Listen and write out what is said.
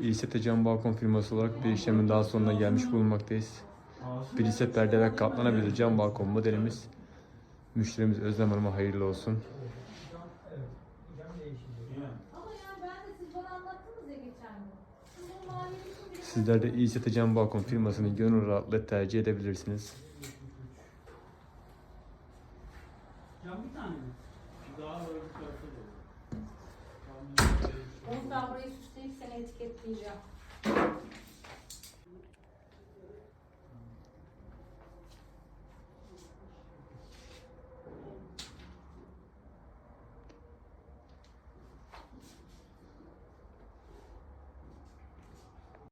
İST Cam Balkon firması olarak bir işlemin daha sonuna gelmiş bulunmaktayız. Bir ise perde ve katlanabilir cam balkon modelimiz. Müşterimiz Özlem Hanım'a hayırlı olsun. Sizler de İST Cam Balkon firmasını gönül rahatlıkla tercih edebilirsiniz. Cam bir tane mi? Daha böyle bir tarafa doğru. Ben burayı süsleyip seni etiketleyeceğim.